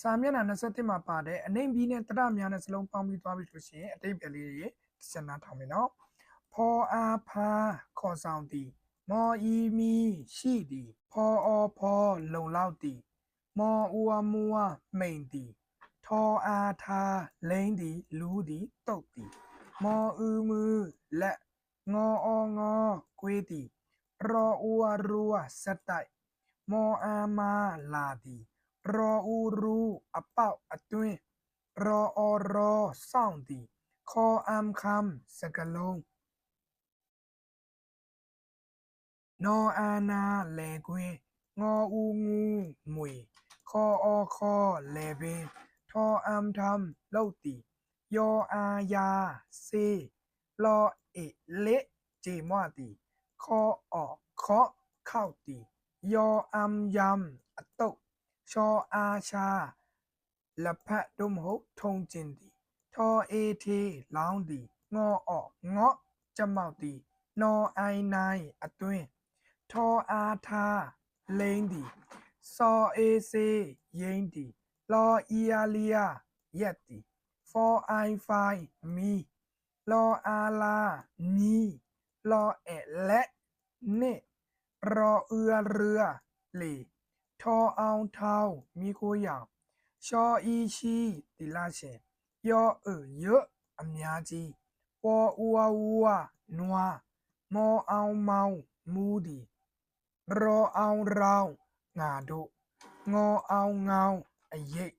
စာမျက်နှာ27မှာပါတဲ့အနှိမ့်ပြီးနဲ့တရများနဲ့စလုံးပေါင်းပြီးသွားပြီဆိုရှင်အတိတ်ပဲလေးတွေတစ်ချက်နားထောင်မယ်နော်ဖောအားဖာခေါ်ဆောင်သည်မော်ဤမီရှိသည်ဖောအောဖောလုံလောက်သည်မော်ဦးအမူအမိန်သည်ထောအားထားလိမ့်သည်လူသည်တုတ်သည်မော်ဥမူလက်ငေါအောငေါကွေးသည်ရောဦးအရူအစက်တိုက်မောအာမာလာသည် ရောဦးရူအပေါက်အတွင်းရောအော်ရောစောင့်သည်ခေါ်အမ်ခမ်စကလုံးနောအာနာလေကွင်းငေါဦးငူမွေခေါ်အော်ခေါ်လေပင်ထောအမ်ထမ်လောက်သည်ယောအာယာစေလောအေလက်ဂျေမွာသည်ခေါ်အော်ခေါ်ခောက်သည်ယောအမ်ယမ်အတုတ် ชออาชาละพะดมหกทงเจนดี ทอเอเทลาวดี งอออกเงาะจำเมาตี นอไอนายอัตเนทออาทาเลงดี ซอเอเซเยนดี ลอเอีาเลียเยตีฟอไอไฟมี ลออาลานีลอเอและเนรอเอือเรือหลีะအများကြီးပေါ်အူဝဝူဝနွားမောအောင်မောင်မူးသည်ရောအောင်ရောင်ငါတို့ငေါအောင်ငောင်းအရိတ်